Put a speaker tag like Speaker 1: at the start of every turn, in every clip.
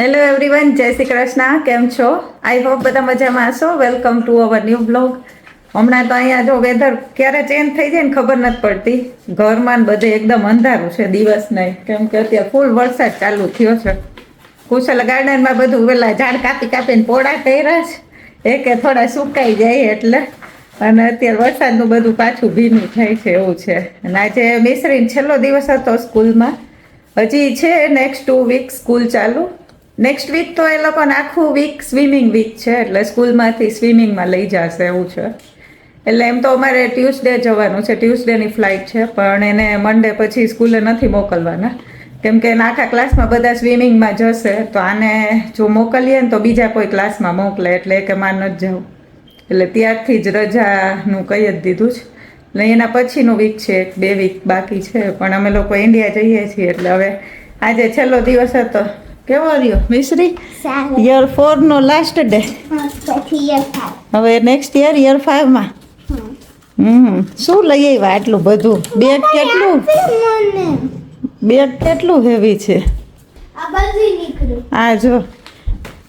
Speaker 1: Hello everyone જય શ્રી કૃષ્ણ. કેમ છો? આઈ હોપ બધા મજામાં હશો. Welcome to our new blog હમણાં તો અહીંયા જો વેધર ક્યારે ચેન્જ થઈ જાય ને ખબર નથી પડતી. ઘરમાં બધે એકદમ અંધારું છે દિવસ નહીં કેમ કે અત્યારે ફૂલ વરસાદ ચાલુ થયો છે. કુશલ ગાર્ડનમાં બધું પેલા ઝાડ કાપી કાપીને પોળા કર્યા છે. એ કે થોડા સુકાઈ જાય એટલે. અને અત્યારે વરસાદનું બધું પાછું ભીનું થાય છે એવું છે. અને આજે મિશ્રીને છેલ્લો દિવસ હતો સ્કૂલમાં. હજી છે નેક્સ્ટ ટુ વીક સ્કૂલ ચાલુ. નેક્સ્ટ વીક તો એ લોકોને આખું વીક સ્વિમિંગ વીક છે, એટલે સ્કૂલમાંથી સ્વિમિંગમાં લઈ જશે એવું છે. એટલે એમ તો અમારે ટ્યુસડે જવાનું છે ટ્યુસડેની ફ્લાઇટ છે, પણ એને મંડે પછી સ્કૂલે નથી મોકલવાના. કેમ કે આખા ક્લાસમાં બધા સ્વિમિંગમાં જશે, તો આને જો મોકલીએ ને તો બીજા કોઈ ક્લાસમાં મોકલે, એટલે કે માન જ જાઉં. એટલે ત્યારથી જ રજાનું કહી જ દીધું છે. એટલે એના પછીનું વીક છે, એક, બે વીક બાકી છે, પણ અમે લોકો ઇન્ડિયા જઈએ છીએ, એટલે હવે આજે છેલ્લો દિવસ હતો. કેવો રહ્યો મિશ્રી? યર ફોર નો લાસ્ટ ડે હવે નેક્સ્ટ યર યર ફાઈવમાં હમ શું લઈ આવ્યા આટલું બધું? બેગ કેટલું? બેગ કેટલું હેવી છે?
Speaker 2: આ
Speaker 1: જો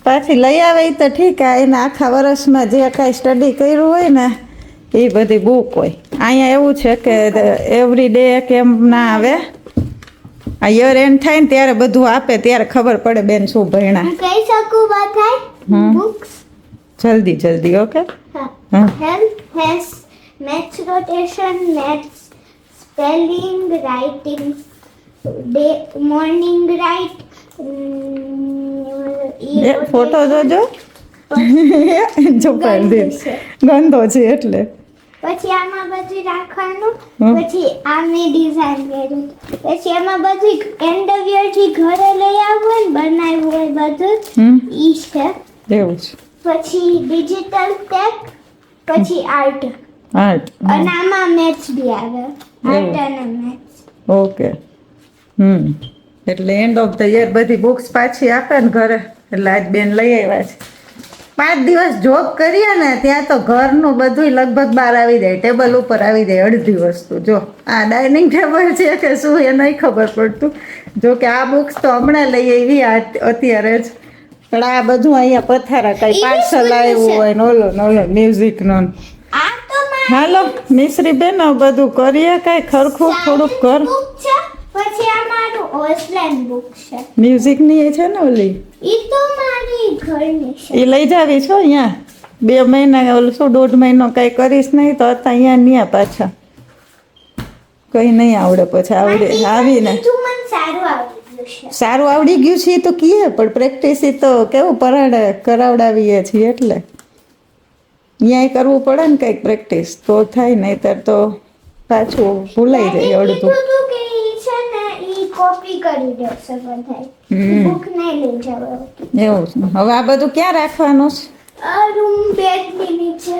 Speaker 1: પાછી લઈ આવે તો ઠીક આ એના આખા વર્ષમાં જે કાંઈ સ્ટડી કર્યું હોય ને એ બધી બુક હોય. અહીંયા એવું છે કે એવરી ડે કેમ ના આવે? આ યર એન્ડ થાય ને ત્યારે બધું આપે ત્યારે ખબર પડે બેન શું ભણ્યા.
Speaker 2: કહી શકું બધાય? બુક્સ
Speaker 1: જલ્દી જલ્દી ઓકે.
Speaker 2: હેલ્થ હેસ maths rotation maths spelling writing day morning right
Speaker 1: photo જોજો. જો પાડી
Speaker 2: દે.
Speaker 1: ગંદો છે એટલે.
Speaker 2: પછી આમાં બધું રાખવાનું પછી આ ડિઝાઇન કરી. પછી આમાં બધું એન્ડરવિયરથી ઘરે લઈ આવવું ને બનાવ્યું હોય બધું ઈ છે.
Speaker 1: એવું છે.
Speaker 2: પછી ડિજિટલ ટેક પછી આર્ટ
Speaker 1: આર્ટ
Speaker 2: અને આમાં મેથ્સ બી આવે. આર્ટ અને મેથ્સ
Speaker 1: ઓકે. હમ. એટલે એન્ડ ઓફ ધ યર બધી બુક્સ પાછી આપે ને ઘરે. એટલે આજ બેન લઈ આવ્યા છે. પાંચ દિવસ જોબ કરીએ ને ત્યાં તો ઘરનું બધું લગભગ બહાર આવી જાય. ટેબલ ઉપર આવી જાય અડધી વસ્તુ. જો આ ડાઇનિંગ ટેબલ છે કે શું એ નહીં ખબર પડતું. જો કે આ બુક્સ તો હમણાં લઈ આવી અત્યારે જ. પણ આ બધું અહીંયા પથારા કઈ પાર્સલ આવ્યું હોય ને ઓલો
Speaker 2: મ્યુઝિક નો.
Speaker 1: હાલો મિશ્રી બેન બધું કરીએ કાંઈ? ખરખું થોડુંક કર.
Speaker 2: પછી આ મારું ઓસલેન બુક છે.
Speaker 1: મ્યુઝિકની એ છે ને ઓલી? એ લઈ જાવી છો અહીંયા? બે મહિના ઓલું શું દોઢ મહિનો કાંઈ કરીશ નહીં તો અત્યારે અહીંયા નહીં પાછા. કંઈ નહીં આવડે પછી આવડે આવીને.
Speaker 2: સારું
Speaker 1: આવડી ગયું છે એ તો કીએ પણ પ્રેક્ટિસ એ તો કેવું પરાડે કરાવડાવીએ છીએ એટલે. અહીંયા કરવું પડે ને કંઈક પ્રેક્ટિસ તો થાય નહીંતર તો પાછું ભૂલાઈ જાય અડધું.
Speaker 2: ઈ કરી દેશે બધાય
Speaker 1: હમ.
Speaker 2: નહીં લઈ જવા
Speaker 1: એવું છે. હવે આ બધું ક્યાં રાખવાનું છે?
Speaker 2: આ રૂમ બેડની નીચે.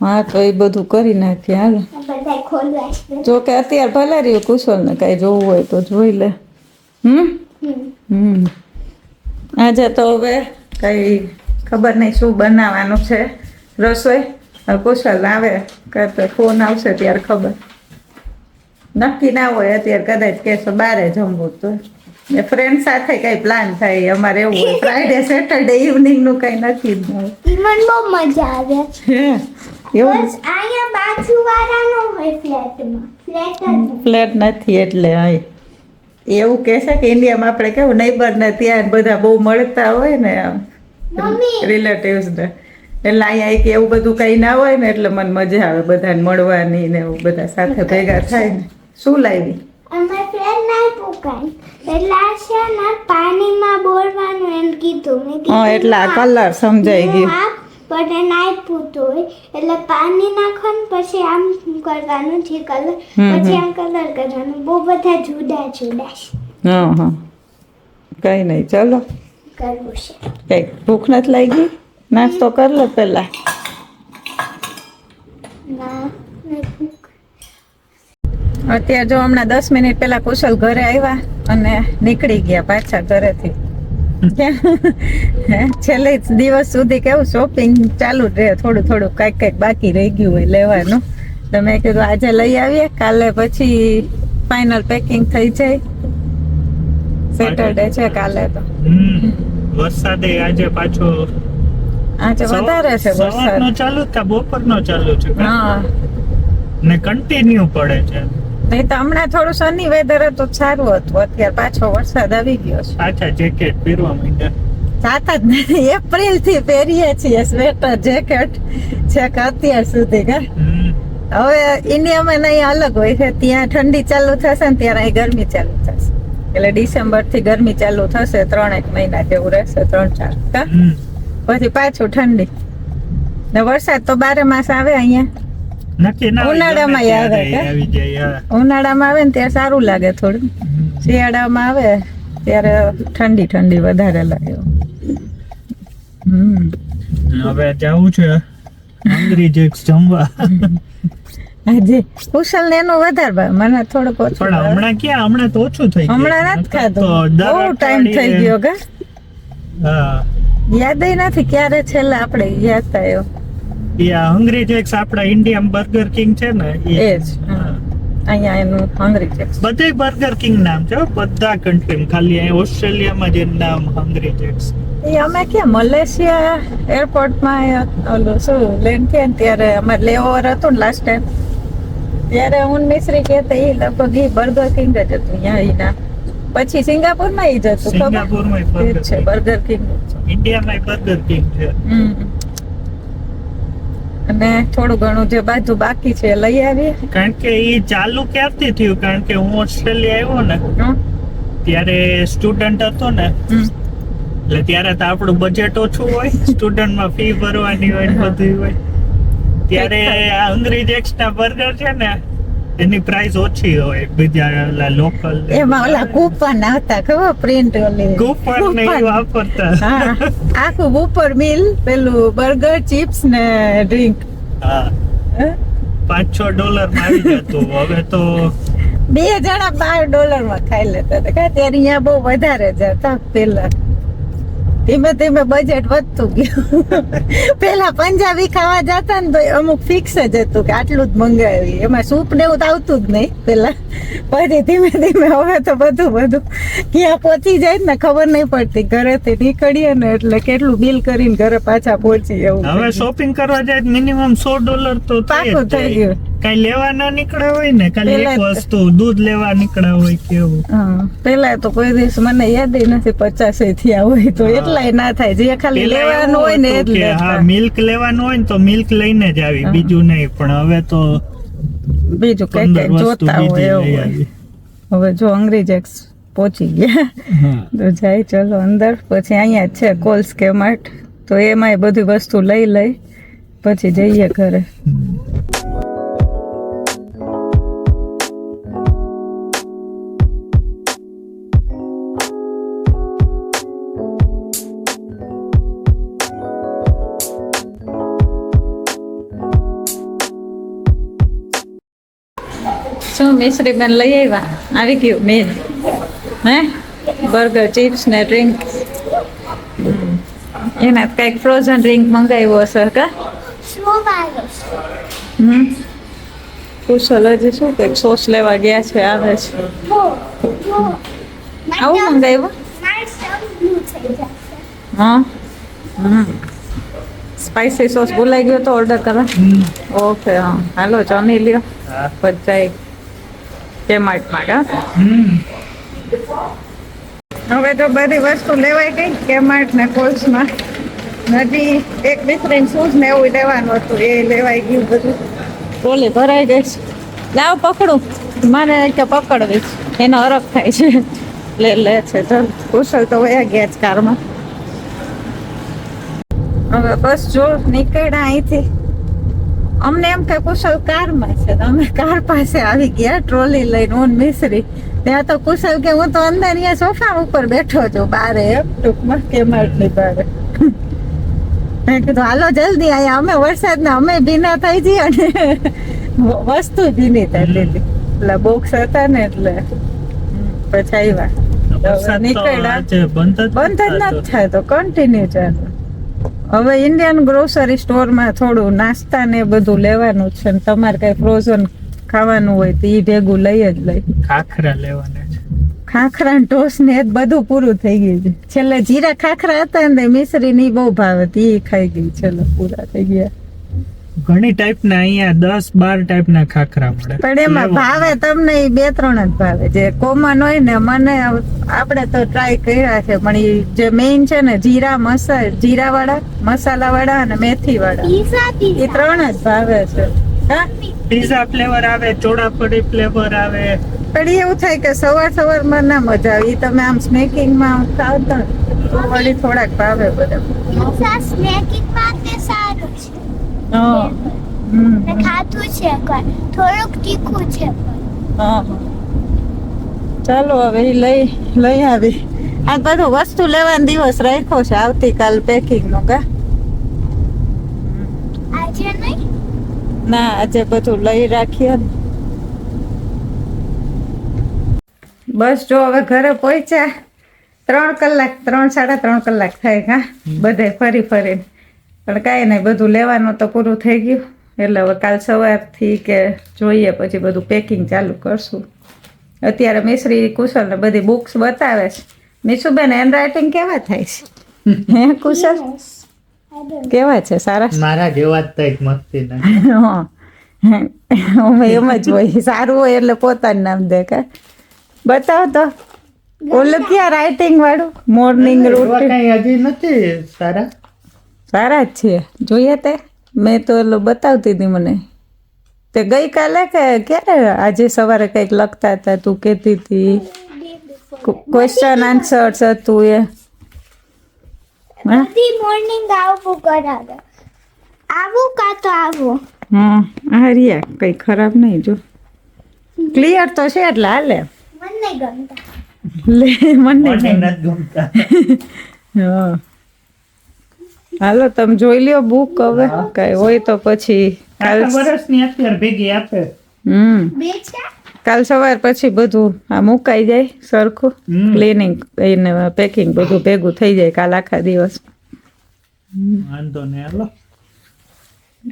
Speaker 1: હા તો એ બધું કરી નાખીએ હાલ. જો કે અત્યારે ભલે રહ્યું કુશલ ને કાંઈ જોવું હોય તો જોઈ લે. હમ?
Speaker 2: હમ.
Speaker 1: હમ. આજે તો હવે કંઈ ખબર નહીં શું બનાવવાનું છે. રસોઈ? કુશલ આવે. કે ફોન આવશે ત્યારે ખબર. નક્કી ના હોય અત્યારે કદાચ કહેશો બારે જમવું તો. ને ફ્રેન્ડ સાથે કંઈ પ્લાન થાય અમારે એવું હોય. ફ્રાઈડે સેટરડે ઇવનિંગનું કંઈ નક્કી જ હોય.
Speaker 2: ઈ મને બહુ મજા આવે
Speaker 1: એવું
Speaker 2: અહીંયા બાજુવાળાનો હોય ફ્લેટમાં ફ્લેટ
Speaker 1: ફ્લેટ નથી એટલે અહીં. એવું કહે છે કે ઇન્ડિયામાં આપણે કેવું નેબર ને ત્યાં બધા બહુ મળતા હોય ને
Speaker 2: આમ
Speaker 1: રિલેટિવ્સ ને. એટલે અહીંયા એક એવું બધું કંઈ ના હોય ને એટલે મને મજા આવે બધાને મળવાની ને એવું બધા સાથે ભેગા થાય ને. શું લાવી?
Speaker 2: અમાર ફ્રેન્ડ ના પુકાઈ એટલે આ છે ને પાણીમાં બોળવાનું એમ કીધું. મેં
Speaker 1: હા એટલે આ કલર સમજાઈ ગયું.
Speaker 2: પણ એને આપ્યું હતું એટલે પાણી નાખવાનું પછી આમ કરવાનું જે કલર. પછી આમ કલર કરવાનું. બહુ બધા જુદા જુદા છે.
Speaker 1: હા હા. કઈ નહીં ચાલો.
Speaker 2: કરવું છે.
Speaker 1: કંઈક ભૂખ નથી લાગી? નાસ્તો કર લો પહેલા.
Speaker 2: ના નથી.
Speaker 1: અત્યારે જો હમણાં દસ મિનિટ પહેલા કુશલ ઘરે આવ્યા અને નીકળી ગયા પાછા ઘરેથી? છેલ્લે દિવસ સુધી કેવું શોપિંગ ચાલુ જ રહે. થોડું થોડું કાંઈક કાંઈક બાકી રહી ગયું હોય લેવાનું. તો મેં કીધું આજે લઈ આવીએ કાલે પછી ફાઇનલ પેકિંગ થઈ જાય. સેટરડે છે કાલે તો.
Speaker 3: વરસાદે આજે પાછો
Speaker 1: આજે વધારે છે વરસાદ.
Speaker 3: ચાલુ તા બપોર નો ચાલુ છે?
Speaker 1: હા.
Speaker 3: ને કન્ટિન્યુ પડે છે.
Speaker 1: નહીં તો હમણાં થોડું સની વેધર હતું સારું હતું. અત્યારે પાછો વરસાદ આવી ગયો છે.
Speaker 3: પાછા જેકેટ પહેરવા માંડ્યા.
Speaker 1: જાતા જ નથી. એપ્રિલથી પહેરીએ છીએ સ્વેટર જેકેટ છેક અત્યાર સુધી કે હવે ઇન્ડિયામાં નહીં અલગ હોય છે. ત્યાં ઠંડી ચાલુ થશે ને ત્યારે અહીં ગરમી ચાલુ થશે. એટલે ડિસેમ્બરથી ગરમી ચાલુ થશે ત્રણ એક મહિના જેવું રહેશે ત્રણ ચાર. પછી પાછું ઠંડી. ને વરસાદ તો બારે માસ આવે અહીંયા.
Speaker 3: નક્કી ના
Speaker 1: ઉનાળામાં
Speaker 3: યાદ
Speaker 1: આવે.
Speaker 3: જાય
Speaker 1: ઉનાળામાં આવે ને ત્યારે સારું લાગે થોડું. શિયાળામાં આવે ત્યારે ઠંડી ઠંડી વધારે લાગે. હમ.
Speaker 3: હવે જવું છે અંગ્રેજ જમવા.
Speaker 1: આજે કુશલ ને એનું વધારે મને થોડુંક ઓછું
Speaker 3: પણ હમણાં ક્યાં? હમણાં તો ઓછું થઈ ગયું.
Speaker 1: હમણાં નથી
Speaker 3: તો
Speaker 1: ખાધું બહુ ટાઈમ થઈ ગયો કે?
Speaker 3: હા.
Speaker 1: યાદ નથી ક્યારે છેલ્લા આપણે યાદ થયો
Speaker 3: એ આ હંગરી જેક્સ આપણા ઇન્ડિયન બર્ગર કિંગ છે ને
Speaker 1: એ. જ હા. અહીંયા એનું હંગરી છે.
Speaker 3: બધે બર્ગર કિંગ નામ છે બધા કન્ટ્રી ખાલી અહીં ઓસ્ટ્રેલિયામાં જે નામ હંગરી જેક્સ
Speaker 1: એ અમે કે મલેશિયા એરપોર્ટમાં ઓલું શું લેન્ડ થયા ત્યારે અમારે લેઓવર હતું ને લાસ્ટ ટાઈમ ત્યારે હું મિશ્રી કહેતા એ લગભગ એ બર્ગર કિંગ જ હતું અહીંયા એના. પછી સિંગાપુરમાં એ જ હતું
Speaker 3: સિંગાપુરમાં
Speaker 1: એ
Speaker 3: બર્ગર
Speaker 1: છે બર્ગર કિંગ
Speaker 3: ઇન્ડિયામાં બર્ગર કિંગ છે.
Speaker 1: હમ. અને થોડું ઘણું જે બાજુ બાકી છે લઈ આવીએ.
Speaker 3: કારણ કે એ ચાલુ ક્યારથી થયું? કારણ કે હું ઓસ્ટ્રેલિયા આવ્યો ને ત્યારે સ્ટુડન્ટ હતો ને એટલે ત્યારે તો આપણું બજેટ ઓછું હોય સ્ટુડન્ટમાં ફી ભરવાની હોય બધું હોય. ત્યારે આ અંગ્રેજ એક્સના બર્ગર છે ને એની પ્રાઇસ ઓછી હોય બીજા લોકલ
Speaker 1: એમાં ઓલા કૂપન આવતા ખબર? પ્રિન્ટ ઓલી.
Speaker 3: કૂપન ને વાપરતા.
Speaker 1: આખું ઉપર મિલ પેલું બર્ગર ચિપ્સ ને ડ્રિંક
Speaker 3: હા. પાંચ છ ડોલરમાં આવી જતું. હવે તો
Speaker 1: બે જણા બાર ડોલરમાં ખાઈ લેતા હતા. ત્યારે અહીંયા બહુ વધારે જતા પેલા. ધીમે ધીમે બજેટ વધતું ગયું. પેલા પંજાબી ખાવા જતા ને તો અમુક ફિક્સ જ હતું કે આટલું જ મંગાવી. એમાં સૂપ ને એવું તો આવતું જ નહીં પેલા પછી ધીમે ધીમે હવે તો બધું બધું ક્યાં પહોંચી જાય ને ખબર નહીં પડતી. ઘરેથી નીકળીએ ને એટલે કેટલું બિલ કરીને ઘરે પાછા પહોંચી એવું
Speaker 3: હવે શોપિંગ કરવા જાય મિનિમમ સો ડોલર તો
Speaker 1: પાકું થઈ ગયું.
Speaker 3: કઈ લેવા ના નીકળ્યા હોય ને ખાલી એક વસ્તુ દૂધ લેવા નીકળ્યા હોય કેવું.
Speaker 1: હા પેલા તો કોઈ દિવસ મને યાદ નથી પચાસ થયા હોય તો
Speaker 3: એટલા
Speaker 1: એટલાય ના થાય. જે ખાલી લેવાનું હોય ને એટલે
Speaker 3: હા મિલ્ક લેવાનું હોય ને તો મિલ્ક લઈને જ આવી બીજું નહીં પણ હવે તો
Speaker 1: બીજું કઈ કઈ જોતા હોય એવું હવે જો અંગ્રેજ એક્સ પહોંચી ગયા. તો જાય ચલો અંદર. પછી અહીંયા છે કોલ્સ કે માર્ટ તો એમાંય બધી વસ્તુ લઈ લઈ. પછી જઈએ ઘરે. શું મિશ્રી બેન લઈ આવ્યા. આવી ગયું મેલ હે? બર્ગર ચિપ્સ ને ડ્રિંક એના કંઈક ફ્રોઝન ડ્રિંક મંગાવ્યો હશે કા? હમ? કુશલ હજી શું કંઈક સોસ લેવા ગયા છે આવે છે. આવું મંગાવ્યું? હા? હમ. સ્પાઈસી સોસ ભૂલાઈ ગયો તો ઓર્ડર કરવા ઓકે હા. હાલો જમી લ્યો.
Speaker 3: હા.
Speaker 1: પછી
Speaker 3: માટ
Speaker 1: હવે તો બધી વસ્તુ લેવાઈ ગઈ કેમાર્ટ ને કોલ્સમાં નથી એક ડિફરન્ટ શૂઝ ને એવું લેવાનું હતું, એ લેવાય ગયું બધું. ટ્રોલી ભરાઈ ગઈ. લાવ પકડું. મારે કે પકડવી એનો હરખ થાય છે. લે લે છે ચાલ કુશલ તો વયા ગયા જ કારમાં. હવે બસ જો નીકળ્યા અહીંથી. અમને એમ કે કુશલ કારમાં છે. અમે કાર પાસે આવી ગયા ટ્રોલી લઈને ઓન મિસરી. ત્યાં તો કુશલ કે હું તો અંદર અહીંયા સોફા ઉપર બેઠો છું બારે. એમ ટૂંકમાં કેમાર્ટની બારે મેં કીધું હાલો જલ્દી આયા. અમે વરસાદના અમે ભીના થઈ જઈએ અને વસ્તુ ભીની થઈ દીધી એટલે બોક્સ હતા ને એટલે પછી આવ્યા નીકળ્યા.
Speaker 3: બંધ જ
Speaker 1: નથી જ તો. કન્ટિન્યુ ચાલે. હવે ઇન્ડિયન ગ્રોસરી સ્ટોરમાં થોડું નાસ્તા ને એ બધું લેવાનું છે ને તમારે કઈ ફ્રોઝન ખાવાનું હોય તો એ ભેગું લઈ જ લઈ.
Speaker 3: ખાખરા લેવાના છે.
Speaker 1: ખાખરા ને ઢોસ ને બધું પૂરું થઈ ગયું છે. છેલ્લે જીરા ખાખરા હતા ને મિશ્રી ની બહુ ભાવ હતી એ ખાઈ ગઈ છેલ્લે પૂરા થઈ ગયા.
Speaker 3: ઘણી ટાઈપના અહીંયા દસ બાર ટાઈપના ખાખરા મળે.
Speaker 1: પણ એમાં ભાવે તમને એ બે ત્રણ જ ભાવે. જે કોમન હોય ને મને આપણે તો ટ્રાય કર્યા છે પણ એ જે મેઇન છે ને જીરા મસા જીરા વાળા મસાલા વાળા અને મેથી વાળા એ ત્રણ જ ભાવે છે. હા?
Speaker 3: પીઝા ફ્લેવર આવે ચોળાફળી ફ્લેવર આવે.
Speaker 1: પણ એવું થાય કે સવાર સવારમાં ના મજા આવે. એ તમે આમ સ્નેકિંગમાં ખાવ તો તો વળી થોડાક ભાવે બધા
Speaker 2: સ્નેકિંગ માટે સારું છે
Speaker 1: હા. હમ.
Speaker 2: મેં ખાધું છે થોડુંક તીખું છે
Speaker 1: હા. ચાલો હવે લઈ લઈ આવી. આ બધું વસ્તુ લેવાનો દિવસ રાખ્યો છે આવતીકાલ પેકિંગ નો કા?
Speaker 2: આજે નહીં?
Speaker 1: ના આજે બધું લઈ રાખીએ. ને બસ જો હવે ઘરે પહોંચ્યા. ત્રણ કલાક ત્રણ સાડા ત્રણ કલાક થાય હા બધે ફરી ફરીને. પણ કાંઈ નહીં બધું લેવાનું તો પૂરું થઈ ગયું. એટલે હવે કાલ સવારથી કે જોઈએ પછી બધું પેકિંગ ચાલુ કરશું. અત્યારે મિશ્રી કુશલ ને બધી બુક્સ બતાવે છે. મિશુબેન હેન્ડરાઇટિંગ કેવા થાય છે? હે કુશલ? કેવા છે સારા
Speaker 3: મારા જેવા જ થાય મસ્તી ના.
Speaker 1: અમે એમ જ હોય સારું હોય એટલે પોતાનું નામ દે કે. બતાવો તો. ઓલું ક્યાં રાઇટિંગ વાળું? મોર્નિંગ રૂટીન
Speaker 3: કઈ હજી નથી સારા.
Speaker 1: સારા જ છે. જોઈએ તે. મેં તો એટલું બતાવતી હતી મને. તે ગઈકાલે કે ક્યારે આજે સવારે કંઈક લખતા હતા તું કહેતી હતી. ક્વેશ્ચન આન્સર્સ હતું એ.
Speaker 2: બધી મોર્નિંગ આવું કરાવે. આવું કાં તો આવું?
Speaker 1: હા આ રિયા કંઈ ખરાબ નહીં જો. ક્લિયર તો છે એટલે હાલે.
Speaker 2: મને ગમતા.
Speaker 1: લે મને
Speaker 3: મને નથી ગમતા.
Speaker 1: હા. હાલો તમે જોઈ લ્યો બુક હવે. કઈ હોય તો પછી કાલ
Speaker 3: વર્ષની અત્યારે ભેગી આપે.
Speaker 1: હમ. કાલ સવાર પછી બધું આ મુકાઈ જાય સરખું. ક્લીનિંગ એને પેકિંગ બધું ભેગું થઈ જાય કાલ આખા દિવસ.
Speaker 3: વાંધો નહીં હાલો.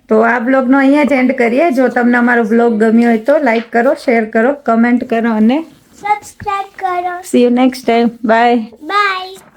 Speaker 1: તો આ બ્લોગનો અહીંયા જ એન્ડ કરીએ. જો તમને અમારો બ્લોગ ગમ્યો હોય તો લાઈક કરો શેર કરો કમેન્ટ કરો અને
Speaker 2: સબસ્ક્રાઇબ કરો.
Speaker 1: See you next time bye
Speaker 2: bye